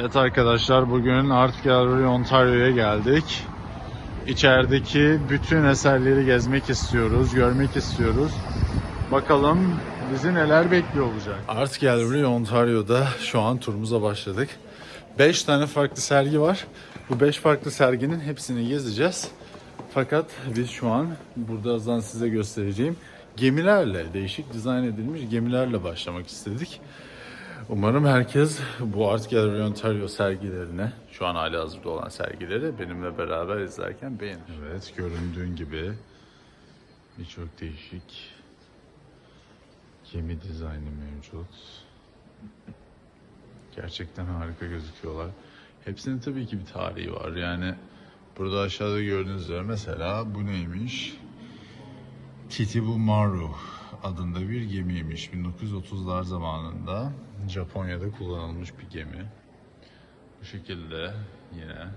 Evet arkadaşlar bugün Art Gallery Ontario'ya geldik. İçerideki bütün eserleri gezmek istiyoruz, görmek istiyoruz. Bakalım bizi neler bekliyor olacak. Art Gallery Ontario'da şu an turumuza başladık. 5 tane farklı sergi var. Bu 5 farklı serginin hepsini gezeceğiz. Fakat biz şu an buradan size göstereceğim gemilerle, değişik dizayn edilmiş gemilerle başlamak istedik. Umarım herkes bu Art Gallery Ontario sergilerine, şu an hali hazırda olan sergileri benimle beraber izlerken beğenir. Evet, göründüğün gibi birçok değişik gemi dizaynı mevcut. Gerçekten harika gözüküyorlar. Hepsinin tabii ki bir tarihi var. Yani burada aşağıda gördüğünüz üzere mesela bu neymiş? Kitibu Maru adında bir gemiymiş. 1930'lar zamanında Japonya'da kullanılmış bir gemi. Bu şekilde yine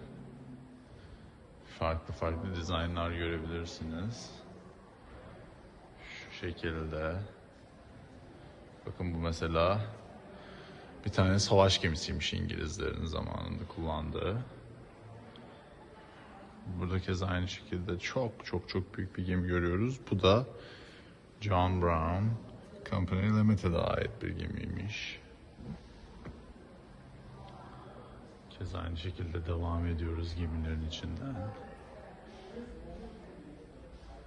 farklı farklı dizaynlar görebilirsiniz. Şu şekilde. Bakın bu mesela bir tane savaş gemisiymiş İngilizlerin zamanında kullandığı. Burada kez aynı şekilde çok çok çok büyük bir gemi görüyoruz. Bu da John Brown Company Limited'a ait bir gemiymiş. Kez aynı şekilde devam ediyoruz gemilerin içinden.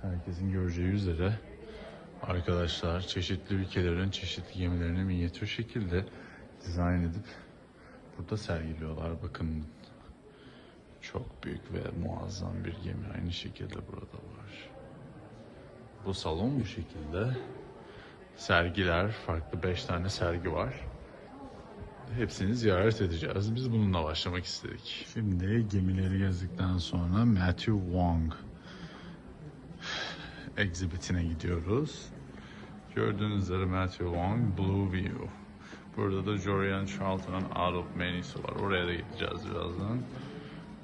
Herkesin göreceği üzere arkadaşlar çeşitli ülkelerin çeşitli gemilerini minyatür şekilde dizayn edip burada sergiliyorlar. Bakın çok büyük ve muazzam bir gemi aynı şekilde burada var. Bu salon bu şekilde. Sergiler, farklı 5 tane sergi var. Hepsini ziyaret edeceğiz. Biz bununla başlamak istedik. Şimdi gemileri gezdikten sonra Matthew Wong exhibitine gidiyoruz. Gördüğünüz üzere Matthew Wong Blue View. Burada da Jorian Charlton'ın of Many'si var. Oraya da gideceğiz birazdan.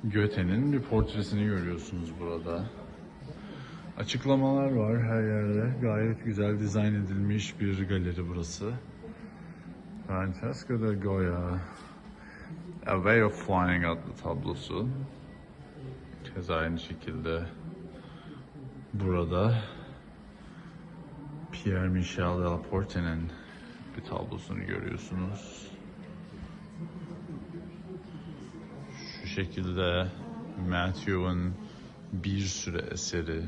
Goethe'nin bir portresini görüyorsunuz burada. Açıklamalar var her yerde. Gayet güzel dizayn edilmiş bir galeri burası. Francesco de Goya A Way of Flying adlı tablosu. Keza aynı şekilde burada Pierre Michel de la Porte'nin bir tablosunu görüyorsunuz. Şu şekilde Matthew'un bir sürü eseri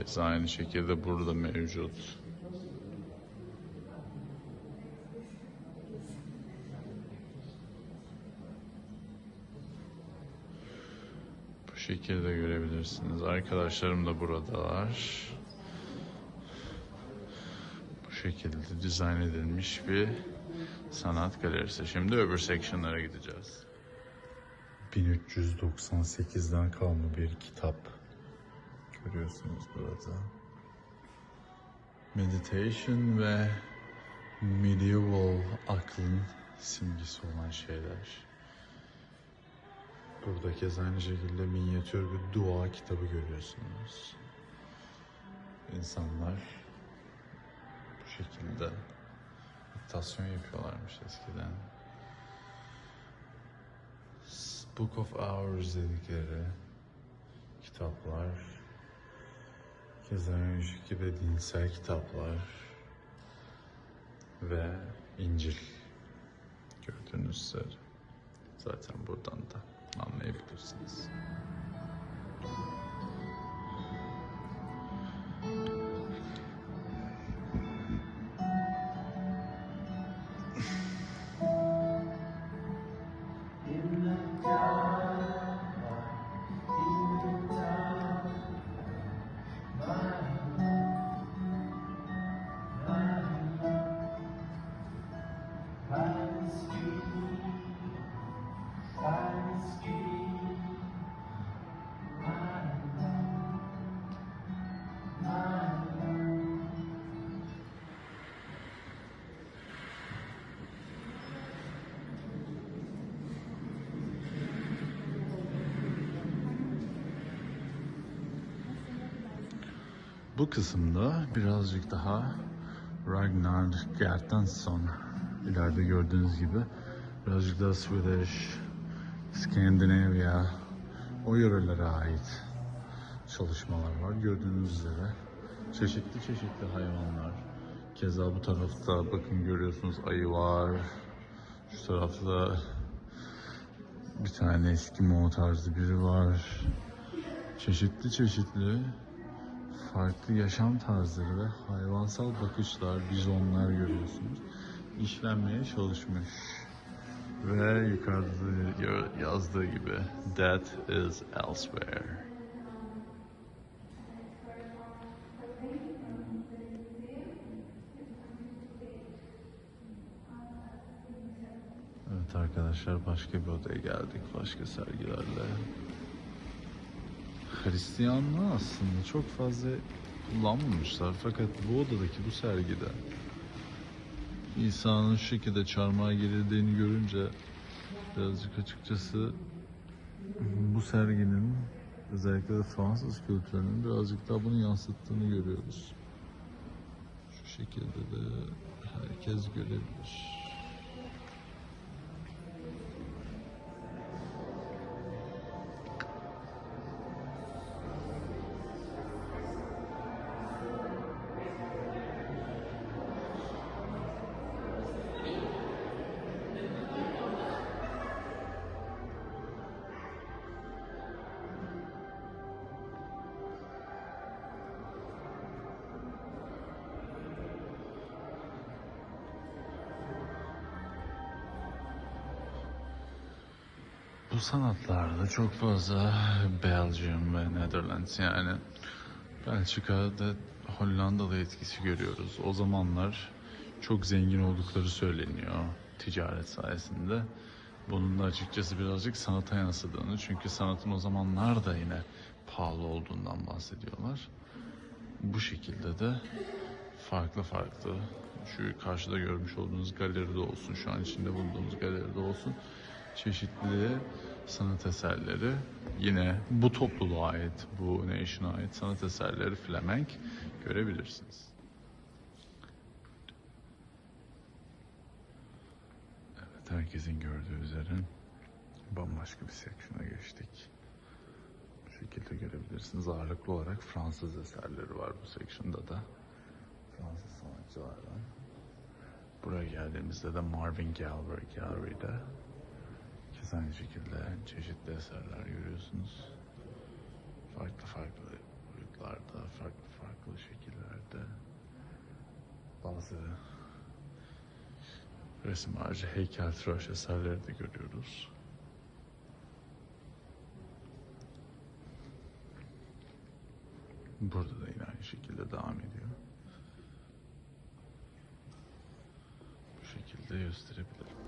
keza aynı şekilde burada mevcut. Bu şekilde görebilirsiniz. Arkadaşlarım da buradalar. Bu şekilde dizayn edilmiş bir sanat galerisi. Şimdi öbür section'lara gideceğiz. 1398'den kalma bir kitap görüyorsunuz burada. Meditation ve medieval aklın simgesi olan şeyler. Burada kez aynı şekilde minyatür bir dua kitabı görüyorsunuz. İnsanlar bu şekilde meditasyon yapıyorlarmış eskiden. Book of Hours dedikleri kitaplar. Keza aynı şekilde dinsel kitaplar ve İncil gördüğünüz üzere. Zaten buradan da anlayabilirsiniz. Bu kısımda birazcık daha Ragnar Gertensson ileride gördüğünüz gibi Birazcık da Swedish, Scandinavia, o yörelere ait çalışmalar var. Gördüğünüz üzere çeşitli çeşitli hayvanlar. Keza bu tarafta bakın görüyorsunuz ayı var. Şu tarafta bir tane Eskimo tarzı biri var. Çeşitli çeşitli farklı yaşam tarzları ve hayvansal bakışlar, bizonlar görüyorsunuz. İşlenmeye çalışmış. Ve yukarıda yazdığı gibi That is elsewhere. Evet arkadaşlar başka bir odaya geldik başka sergilerle. Hristiyanlığı aslında çok fazla kullanmamışlar fakat bu odadaki bu sergide İsa'nın şu şekilde çarmıha gerildiğini görünce birazcık açıkçası bu serginin özellikle de Fransız kültürünün birazcık daha bunu yansıttığını görüyoruz. Şu şekilde de herkes görebilir. Sanatlarda çok fazla Belgium ve Netherlands yani Belçika'da Hollandalı etkisi görüyoruz. O zamanlar çok zengin oldukları söyleniyor ticaret sayesinde. Bunun da açıkçası birazcık sanata yansıdığını çünkü sanatın o zamanlar da yine pahalı olduğundan bahsediyorlar. Bu şekilde de farklı farklı şu karşıda görmüş olduğunuz galeride olsun, şu an içinde bulunduğumuz galeride olsun çeşitli sanat eserleri yine bu topluluğa ait, bu nation'a ait sanat eserleri Flemenk görebilirsiniz. Evet, herkesin gördüğü üzere bambaşka bir section'a geçtik. Bu şekilde görebilirsiniz. Ağırlıklı olarak Fransız eserleri var bu section'da da. Fransız sanatçılardan. Buraya geldiğimizde de Marvin Gallery Gallery'de Kez aynı şekilde çeşitli eserler görüyorsunuz. Farklı farklı boyutlarda, farklı farklı şekillerde. Bazı resim harici heykeltıraş eserleri de görüyoruz. Burada da yine aynı şekilde devam ediyor. Bu şekilde gösterebilirim.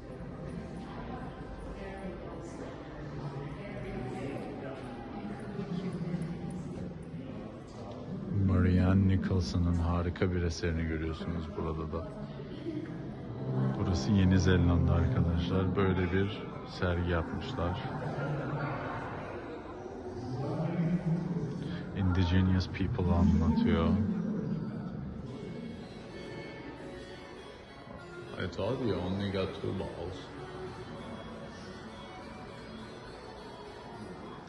Nicholson'ın harika bir eserini görüyorsunuz burada da. Burası Yeni Zelanda arkadaşlar. Böyle bir sergi yapmışlar. Indigenous people anlatıyor. I thought you only got two balls.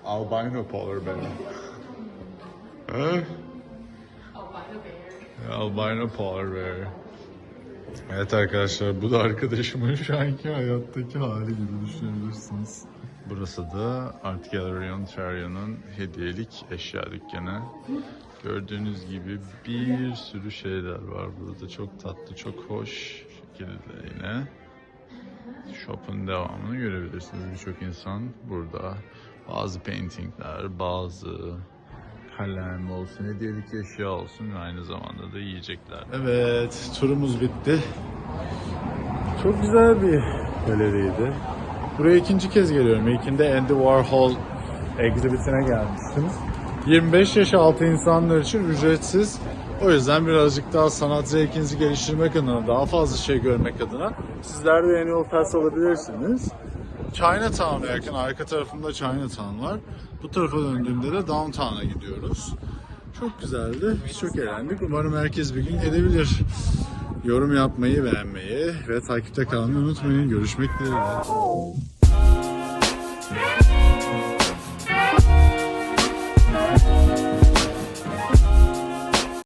Albino polar bear. Huh? Albino polar bear. Evet arkadaşlar bu da arkadaşımın şu anki hayattaki hali gibi düşünebilirsiniz. Burası da Art Gallery Ontario'nun hediyelik eşya dükkanı. Gördüğünüz gibi bir sürü şeyler var burada. Çok tatlı, çok hoş şekilde yine. Shop'un devamını görebilirsiniz. Birçok insan burada. Bazı paintingler, bazı kalem olsun, hediyelik eşya olsun ve aynı zamanda da yiyecekler. Evet, turumuz bitti. Çok güzel bir galeriydi. Buraya ikinci kez geliyorum. İlkinde Andy Warhol exhibitine gelmiştim. 25 yaş altı insanlar için ücretsiz. O yüzden birazcık daha sanat zevkinizi geliştirmek adına, daha fazla şey görmek adına sizler de yeni yol pass alabilirsiniz. Chinatown'a yakın arka tarafımda Chinatown var. Bu tarafa döndüğümde de downtown'a gidiyoruz. Çok güzeldi. Biz çok eğlendik. Umarım herkes bir gün gelebilir. Yorum yapmayı, beğenmeyi ve takipte kalmayı unutmayın. Görüşmek dileğiyle. Thank.